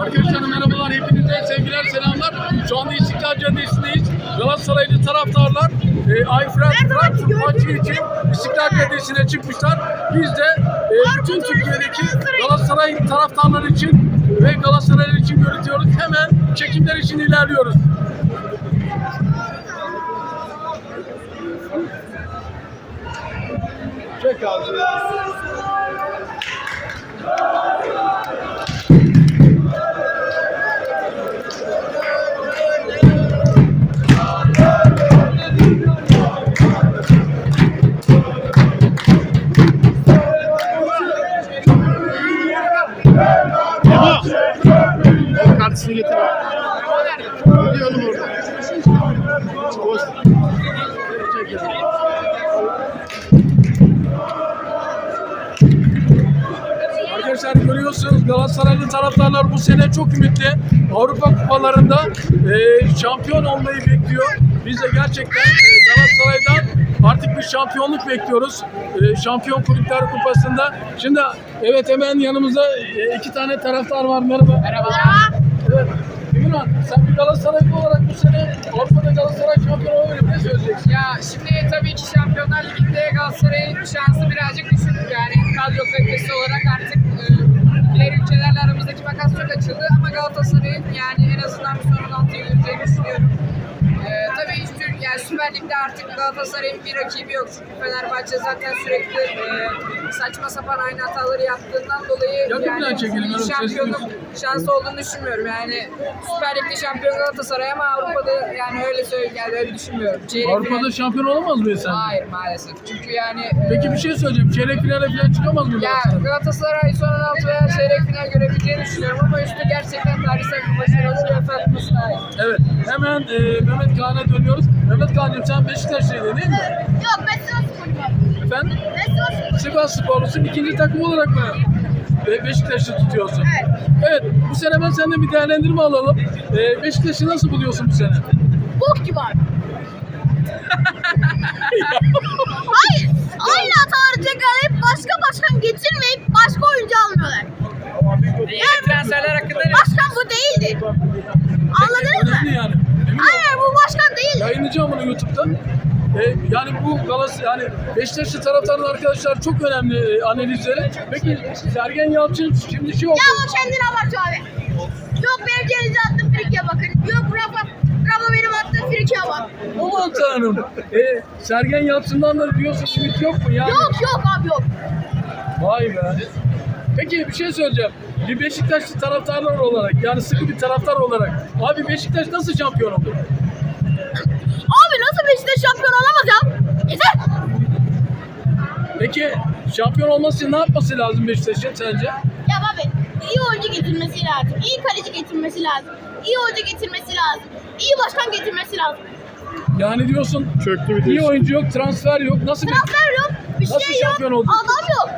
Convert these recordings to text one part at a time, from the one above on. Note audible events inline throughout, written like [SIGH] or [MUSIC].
Arkadaşlar merhabalar, hepinize sevgiler, selamlar. Şu anda İstiklal Caddesi'ndeyiz. Galatasaraylı taraftarlar e, Ayfren Frankfurt maçı için İstiklal Caddesi'ne çıkmışlar. Biz de e, bütün Türkiye'deki Galatasaray taraftarları için ve Galatasaray için görüntüyoruz. Hemen çekimler için ilerliyoruz. Çek abi. Kartısını getir. Gidiyor oğlum orada. Boş. Arkadaşlar görüyorsunuz Galatasaraylı taraftarlar bu sene çok ümitli. Avrupa kupalarında e, şampiyon olmayı bekliyor. Biz de gerçekten e, Galatasaray'dan artık bir şampiyonluk bekliyoruz. E, Şampiyon Kulüpler Kupası'nda. Şimdi evet hemen yanımızda e, iki tane taraftar var. Merhaba. Merhaba. Emirhan sen bir Galatasaraylı olarak bu sene Avrupa'da Galatasaray şampiyon olabilir. Ne söyleyeceksin? Ya şimdi tabii ki Şampiyonlar Ligi'nde Galatasaray'ın şansı birazcık düşük. Yani kadro kalitesi olarak artık e, diğer ülkelerle aramızdaki makas çok açıldı. Ama Galatasaray'ın yani en azından bir son 16'yı göreceğini düşünüyorum. E, tabii hiç Türk, yani Süper Lig'de artık Galatasaray'ın bir rakibi yok. Çünkü Fenerbahçe zaten sürekli e, saçma sapan aynı hataları yaptığından dolayı bir evet, şampiyonluk şansı olduğunu düşünmüyorum. Yani Süper Lig'de şampiyon Galatasaray ama Avrupa'da yani öyle söyle yani öyle düşünmüyorum. Çeyrek Avrupa'da final- şampiyon olamaz mı sen? Hayır maalesef. Çünkü yani e, Peki bir şey söyleyeceğim. Çeyrek finale falan çıkamaz mı ya Galatasaray? Galatasaray son 16 veya çeyrek final görebileceğini düşünüyorum ama üstü gerçekten tarihsel bir başarı iyi. Evet. Hemen e, Mehmet Kaan'a dönüyoruz. Mehmet Kaan'cığım sen Beşiktaşlıydın değil mi? Yok ben Sivas Spor'um. Efendim? Ben Sivas Spor'um. Sivas Sporlusun ikinci takım olarak mı e, Beşiktaş'ı tutuyorsun? Evet. Evet. Bu sene ben senden bir değerlendirme alalım. E, Beşiktaş'ı nasıl buluyorsun bu sene? Bok gibi abi. [LAUGHS] Hayır. Aynı hataları tekrarlayıp başka başkan getirmeyip Yayınlayacağım bunu YouTube'da. E, yani bu Galatasaray yani Beşiktaşlı taraftarın arkadaşlar çok önemli e, analizleri. Peki Sergen Yalçın şimdi şey oldu. Ya o kendine abartıyor abi. Yok benim denize attığım frikeye bakın. Yok Rafa, Rafa benim attığım frikeye bak. Aman tanrım. E, Sergen Yalçın'dan da diyorsun ümit yok mu? Yani, Yok yok abi yok. Vay be. Peki bir şey söyleyeceğim. Bir Beşiktaşlı taraftarlar olarak yani sıkı bir taraftar olarak abi Beşiktaş nasıl şampiyon oldu? Beşiktaş şampiyon olamaz ya? Yeter. Peki şampiyon olması için ne yapması lazım Beşiktaş'ın sence? Ya abi iyi oyuncu getirmesi lazım. iyi kaleci getirmesi lazım. iyi hoca getirmesi lazım. iyi başkan getirmesi lazım. Yani diyorsun Çöktü bir iyi oyuncu yok, transfer yok. Nasıl bir Transfer yok. Bir Nasıl şey yok. şampiyon oldun? Adam yok.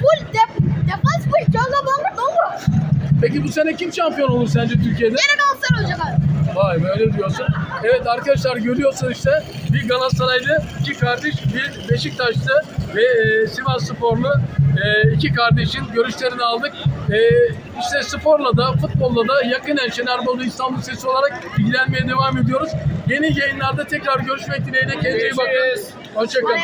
Full def defans full. Canla bomba dolu. Peki bu sene kim şampiyon olur sence Türkiye'de? Gene Galatasaray olacak Vay be öyle diyorsun. Evet arkadaşlar görüyorsunuz işte bir Galatasaraylı, iki kardeş, bir Beşiktaşlı ve e, Sivas Sporlu e, iki kardeşin görüşlerini aldık. E, işte sporla da futbolla da yakinen Şenerbolu İstanbul Sesi olarak ilgilenmeye devam ediyoruz. Yeni yayınlarda tekrar görüşmek dileğiyle kendinize iyi bakın. Hoşçakalın.